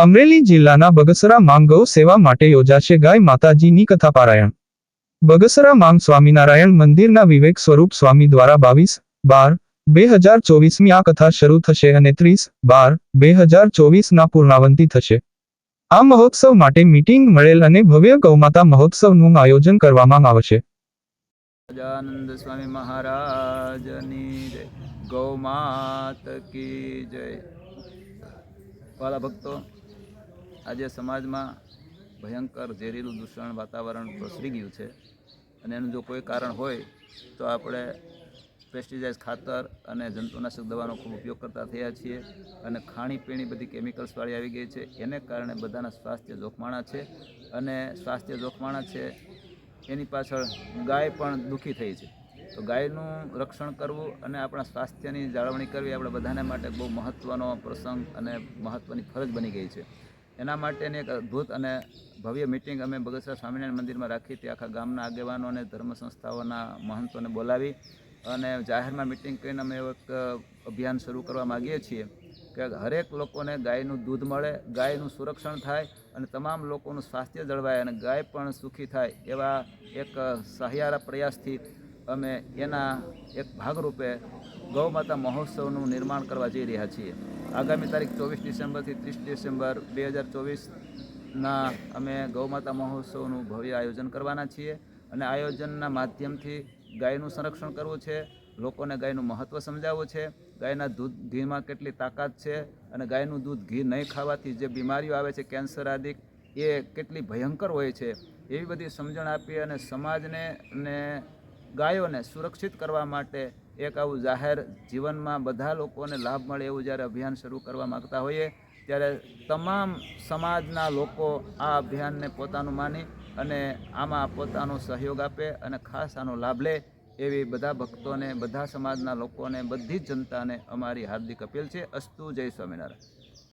અમરેલી જિલ્લાના બગસરા માંગ ગૌ સેવા માટે યોજાશે ગાય માતાજીની કથા પારાયણ બગસરા માંગ સ્વામિનારાયણ મંદિરના વિવેક સ્વરૂપ સ્વામી દ્વારા બાવીસ બાર બે હજાર ચોવીસમી આ કથા શરૂ થશે અને ત્રીસ બાર બે હજાર ચોવીસના પૂર્ણાવંતિ થશે. આ મહોત્સવ માટે મીટિંગ મળેલ અને ભવ્ય ગૌમાતા મહોત્સવનું આયોજન કરવામાં આવશે. ગજાનંદ સ્વામી મહારાજની જય. ગૌ માત કી જય. વાલા ભક્તો આજે સમાજમાં ભયંકર ઝેરીલું દૂષણ વાતાવરણ પ્રસરી ગયું છે અને એનું જો કોઈ કારણ હોય તો આપણે પેસ્ટિસાઇડ ખાતર અને જંતુનાશક દવાનો ખૂબ ઉપયોગ કરતા થયા છીએ અને ખાણીપીણી બધી કેમિકલ્સવાળી આવી ગઈ છે. એને કારણે બધાના સ્વાસ્થ્ય જોખમાણા છે અને સ્વાસ્થ્ય જોખમાણા છે એની પાછળ ગાય પણ દુઃખી થઈ છે. તો ગાયનું રક્ષણ કરવું અને આપણા સ્વાસ્થ્યની જાળવણી કરવી આપણે બધાને માટે બહુ મહત્ત્વનો પ્રસંગ અને મહત્ત્વની ફરજ બની ગઈ છે. એના માટેની એક અદ્ભુત અને ભવ્ય મિટિંગ અમે બગસરા સ્વામિનારાયણ મંદિરમાં રાખી તે આખા ગામના આગેવાનો અને ધર્મ સંસ્થાઓના મહંતોને બોલાવી અને જાહેરમાં મિટિંગ કરીને અમે એક અભિયાન શરૂ કરવા માગીએ છીએ કે હરેક લોકોને ગાયનું દૂધ મળે, ગાયનું સંરક્ષણ થાય અને તમામ લોકોનું સ્વાસ્થ્ય જળવાય અને ગાય પણ સુખી થાય એવા એક સહિયારા પ્રયાસથી અમે એના એક ભાગરૂપે ગૌ માતા મહોત્સવનું નિર્માણ કરવા જઈ રહ્યા છીએ. આગામી તારીખ ચોવીસ ડિસેમ્બરથી ત્રીસ ડિસેમ્બર બે હજાર ચોવીસના અમે ગૌ માતા મહોત્સવનું ભવ્ય આયોજન કરવાના છીએ અને આયોજનના માધ્યમથી ગાયનું સંરક્ષણ કરવું છે, લોકોને ગાયનું મહત્ત્વ સમજાવવું છે, ગાયના દૂધ ઘીમાં કેટલી તાકાત છે અને ગાયનું દૂધ ઘી નહીં ખાવાથી જે બીમારીઓ આવે છે, કેન્સર આદિ એ કેટલી ભયંકર હોય છે, એવી બધી સમજણ આપી અને સમાજને અને ગાયોને સુરક્ષિત કરવા માટે એક આવું જાહેર જીવનમાં બધા લોકોને લાભ મળે એવું જ્યારે અભિયાન શરૂ કરવા માગતા હોઈએ, ત્યારે તમામ સમાજના લોકો આ અભિયાનને પોતાનું માની અને આમાં પોતાનો સહયોગ આપે અને ખાસ આનો લાભ લે એવી બધા ભક્તોને, બધા સમાજના લોકોને, બધી જ જનતાને અમારી હાર્દિક અપીલ છે. અસ્તુ જય સ્વામિનારાયણ.